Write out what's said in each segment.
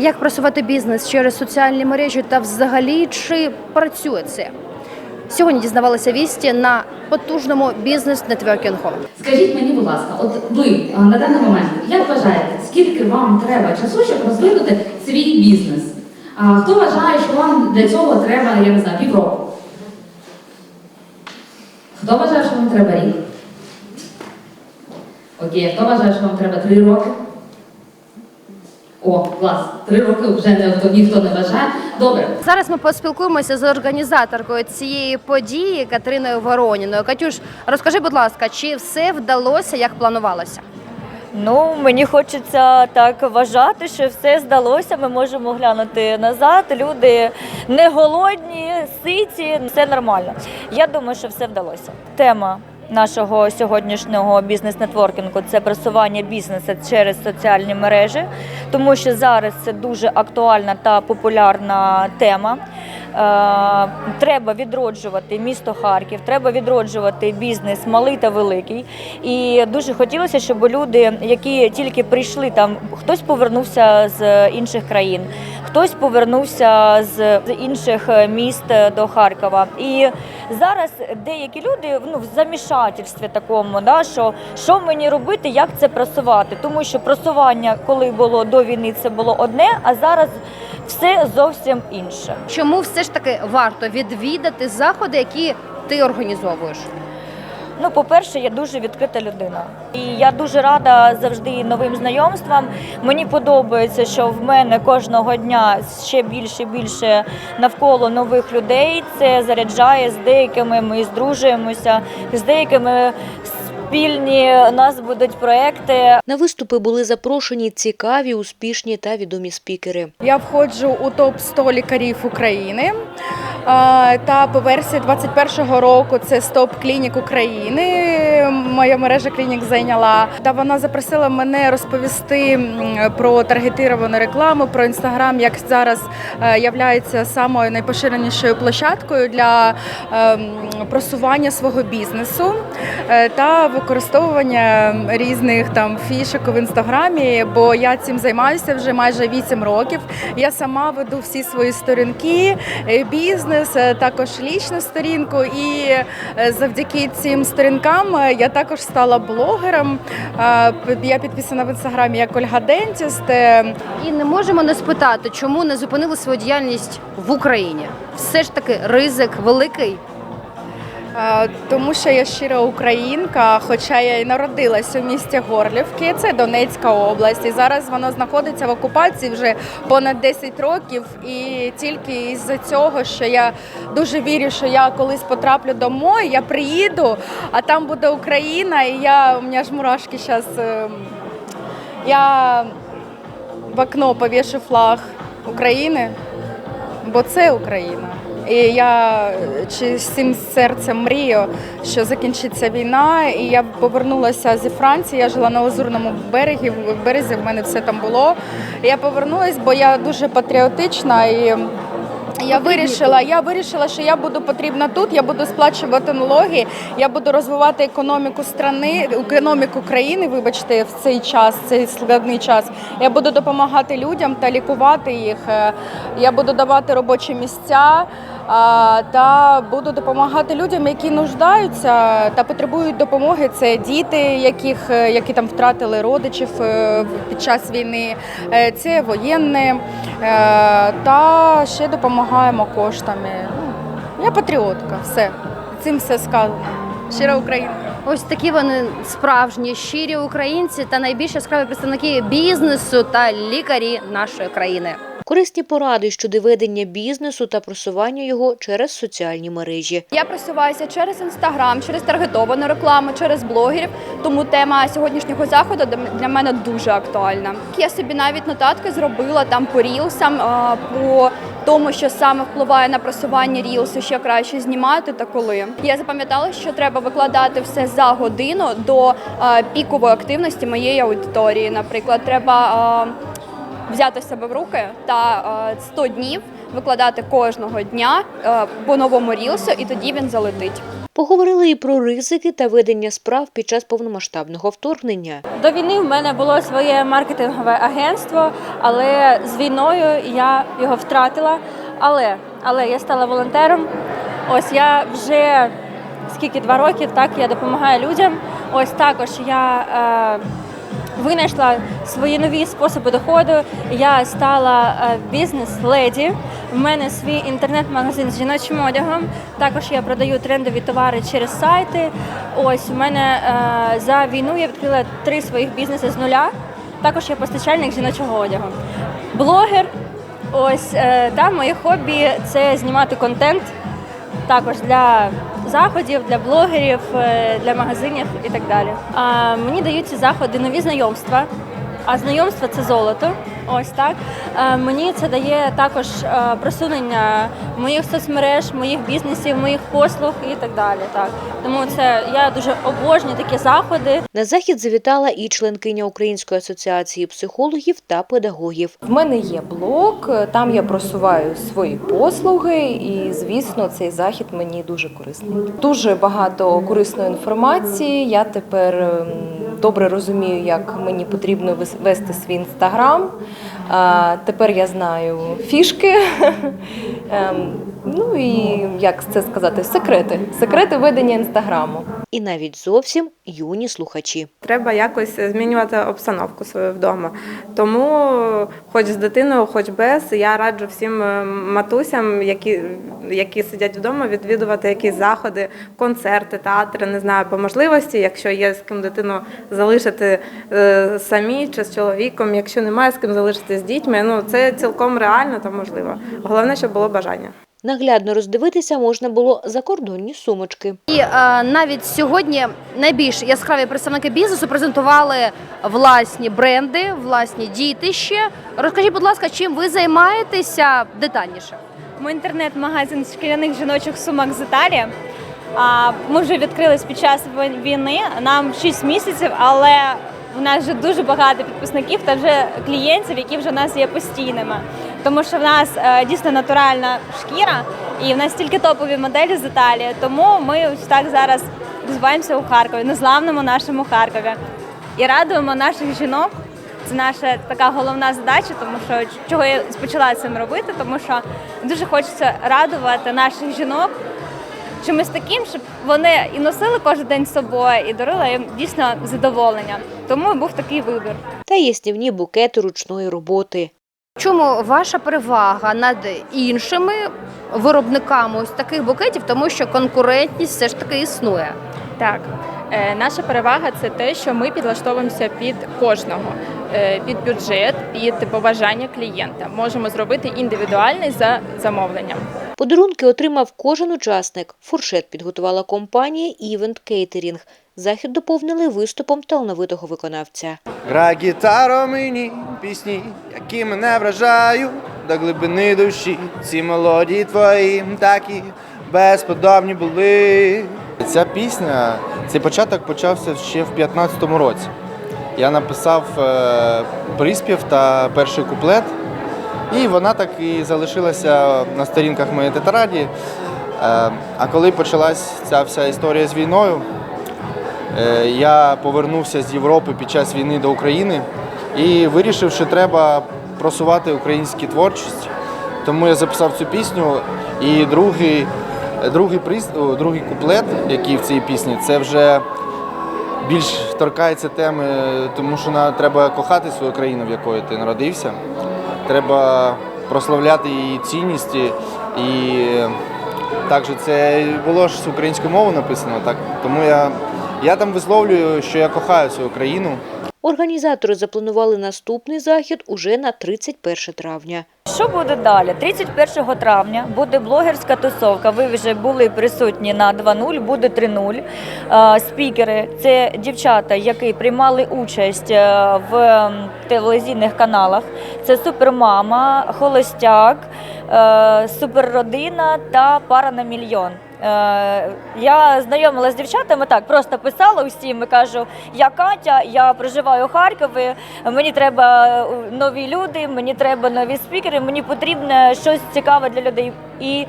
Як просувати бізнес через соціальні мережі та взагалі чи працює це? Сьогодні дізнавалися вісті на потужному бізнес-нетворкінгу. Скажіть мені, будь ласка, от ви на даний момент як вважаєте, скільки вам треба часу, щоб розвинути свій бізнес? А хто вважає, що вам для цього треба, я не знаю, півроку? Хто вважає, що вам треба рік? Окей, хто вважає, що вам треба три роки? О, клас, три роки вже ніхто, ніхто не вважає. Добре, Зараз ми поспілкуємося з організаторкою цієї події Катериною Вороніною. Катюш, розкажи, будь ласка, чи все вдалося як планувалося? Ну, мені хочеться так вважати, що все здалося. Ми можемо глянути назад. Люди не голодні, ситі, все нормально. Я думаю, що все вдалося. Тема нашого сьогоднішнього бізнес-нетворкінгу це просування бізнесу через соціальні мережі, тому що зараз це дуже актуальна та популярна тема. Е, Треба відроджувати місто Харків, треба відроджувати бізнес малий та великий. І дуже хотілося, щоб люди, які тільки прийшли там, хтось повернувся з інших країн, хтось повернувся з інших е, міст до Харкова. І зараз деякі люди ну, в замішательстві такому, да, що, що мені робити, як це просувати. Тому що просування, коли було до війни, це було одне, а зараз все зовсім інше. Чому все ж таки варто відвідати заходи, які ти організовуєш? Ну, по-перше, я дуже відкрита людина. І я дуже рада завжди новим знайомствам. Мені подобається, що в мене кожного дня ще більше і більше навколо нових людей. Це заряджає з деякими ми здружуємося, з деякими спільні у нас будуть проекти. На виступи були запрошені цікаві, успішні та відомі спікери. Я входжу у топ 100 лікарів України. Та по версії 21-го року це стоп клінік України. Моя мережа клінік зайняла. Та вона запросила мене розповісти про таргетировану рекламу, про інстаграм, як зараз е, являється самою найпоширенішою площадкою для ем, просування свого бізнесу е, та використовування різних там фішок в інстаграмі. Бо я цим займаюся вже майже 8 років. Я сама веду всі свої сторінки, е, бізнес, е, також лічну сторінку. І е, завдяки цим сторінкам е, я також стала блогером. Я підписана в інстаграмі як Ольга Дентіст. І не можемо не спитати, чому не зупинили свою діяльність в Україні. Все ж таки ризик великий. Тому що я щира українка, хоча я і народилася у місті Горлівки, це Донецька область. І зараз воно знаходиться в окупації вже понад 10 років. І тільки із-за цього, що я дуже вірю, що я колись потраплю домой, я приїду, а там буде Україна, і я у мене ж мурашки зараз. Я в окно повішу флаг України, бо це Україна. І я чи всім серцем мрію, що закінчиться війна. І я повернулася зі Франції. Я жила на Лазурному берегі. В березі в мене все там було. І я повернулася, бо я дуже патріотична і. Я вирішила, я вирішила, що я буду потрібна тут. Я буду сплачувати налоги, я буду розвивати економіку страни, економіку країни. Вибачте, в цей час, цей складний час. Я буду допомагати людям та лікувати їх. Е, Я буду давати робочі місця та буду допомагати людям, які нуждаються та потребують допомоги. Це діти, яких е, які там втратили родичів е, під час війни. Це воєнні е, та ще допомагаємо коштами. Ну, Я патріотка, все. Цим все сказано. Щира Україна. Ось такі вони справжні щирі українці та найбільш яскраві представники бізнесу та лікарі нашої країни. Корисні поради щодо ведення бізнесу та просування його через соціальні мережі. Я просуваюся через інстаграм, через таргетовану рекламу, через блогерів. Тому тема сьогоднішнього заходу для- мене дуже актуальна. Я собі навіть нотатки зробила там по рілсам, по тому, що саме впливає на просування рілсу, що краще знімати та коли. Я запам'ятала, що треба викладати все за годину до пікової активності моєї аудиторії. Наприклад, треба. Взяти себе в руки та е, 100 днів викладати кожного дня е, по новому рілсу, і тоді він залетить. Поговорили і про ризики та ведення справ під час повномасштабного вторгнення. До війни в мене було своє маркетингове агентство, але з війною я його втратила. Але, але я стала волонтером. Ось я вже скільки два роки, так я допомагаю людям. Ось також я е, винайшла свої нові способи доходу. Я стала е, бізнес-леді. В мене свій інтернет-магазин з жіночим одягом. Також я продаю трендові товари через сайти. Ось у мене е, за війну я відкрила три своїх бізнеси з нуля. Також я постачальник жіночого одягу. Блогер. Ось е, та моє хобі це знімати контент також для заходів, для блогерів, е, для магазинів і так далі. А, мені дають ці заходи нові знайомства. А знайомства це золото. Ось так. Е, Мені це дає також е, просунення моїх соцмереж, моїх бізнесів, моїх послуг і так далі. Так тому це я дуже обожнюю такі заходи. На захід завітала і членкиня Української асоціації психологів та педагогів. В мене є блог, там я просуваю свої послуги, і звісно, цей захід мені дуже корисний. Дуже багато корисної інформації. Я тепер ем, добре розумію, як мені потрібно вес- вести свій інстаграм. А, Тепер я знаю фішки. Ем, Ну і як це сказати, секрети, секрети ведення інстаграму. І навіть зовсім юні слухачі. Треба якось змінювати обстановку свою вдома. Тому, хоч з дитиною, хоч без, я раджу всім е, матусям, які, які сидять вдома, відвідувати якісь заходи, концерти, театри, не знаю, по можливості, якщо є з ким дитину залишити е, самі чи з чоловіком, якщо немає з ким залишити з дітьми, ну це цілком реально та можливо. Головне, щоб було бажання. Наглядно роздивитися можна було закордонні сумочки. І е, навіть сьогодні найбільш яскраві представники бізнесу презентували власні бренди, власні дітища. Розкажіть, будь ласка, чим ви займаєтеся детальніше? Ми інтернет-магазин шкіряних жіночих сумок з Італії. А, Ми вже відкрились під час війни. Нам 6 місяців, але у нас вже дуже багато підписників та вже клієнтів, які вже в нас є постійними. Тому що в нас е, дійсно натуральна шкіра, і в нас тільки топові моделі з Італії. Тому ми ось так зараз розвиваємося у Харкові, незламному нашому Харкові. І радуємо наших жінок. Це наша така головна задача, тому що чого я почала цим робити, тому що дуже хочеться радувати наших жінок чимось таким, щоб вони і носили кожен день з собою, і дарили їм дійсно задоволення. Тому був такий вибір. Та яснівні букети ручної роботи. Чому ваша перевага над іншими виробниками ось таких букетів, тому що конкурентність все ж таки існує? Так, Е, наша перевага це те, що ми підлаштовуємося під кожного, е, під бюджет, під побажання клієнта. Можемо зробити індивідуальний за замовленням. Подарунки отримав кожен учасник. Фуршет підготувала компанія Event Catering. Захід доповнили виступом талановитого виконавця. Грай гітаро мені пісні, які мене вражають до глибини душі. Ці мелодії твої такі безподобні були. Ця пісня, цей початок почався ще в 15-му році. Я написав е, приспів та перший куплет, і вона так і залишилася на сторінках моєї тетраді. Е, а коли почалась ця вся історія з війною, Е, Я повернувся з Європи під час війни до України і вирішив, що треба просувати українську творчість. Тому я записав цю пісню. І другий, другий, приз, другий куплет, який в цій пісні, це вже більш торкається теми, тому що треба кохати свою країну, в якої ти народився. Треба прославляти її цінності. І також це було ж українською мовою написано. Так тому я, я там висловлюю, що я кохаю цю країну. Організатори запланували наступний захід уже на 31 травня. Що буде далі? 31 травня буде блогерська тусовка. Ви вже були присутні на 2.0, буде 3.0. Е, Спікери це дівчата, які приймали участь е, в телевізійних каналах. Це супермама, холостяк, е, суперродина та пара на мільйон. Е, Я знайомилася з дівчатами, так просто писала усім і кажу: я Катя, я проживаю у Харкові. Мені треба нові люди, мені треба нові спікери, мені потрібно щось цікаве для людей. І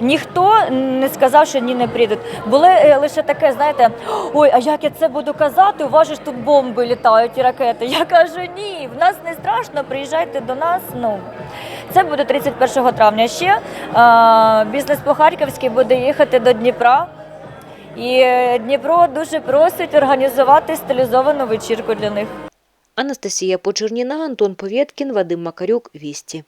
Ніхто не сказав, що ні не прийдуть. Було е, лише таке, знаєте, ой, а як я це буду казати? У вас ж тут бомби літають і ракети. Я кажу, ні, в нас не страшно, приїжджайте до нас. Ну це буде 31 травня. Ще е, бізнес по Харківській буде їхати до Дніпра. І Дніпро дуже просить організувати стилізовану вечірку для них. Анастасія Почерніна, Антон Повєткін, Вадим Макарюк, Вісті.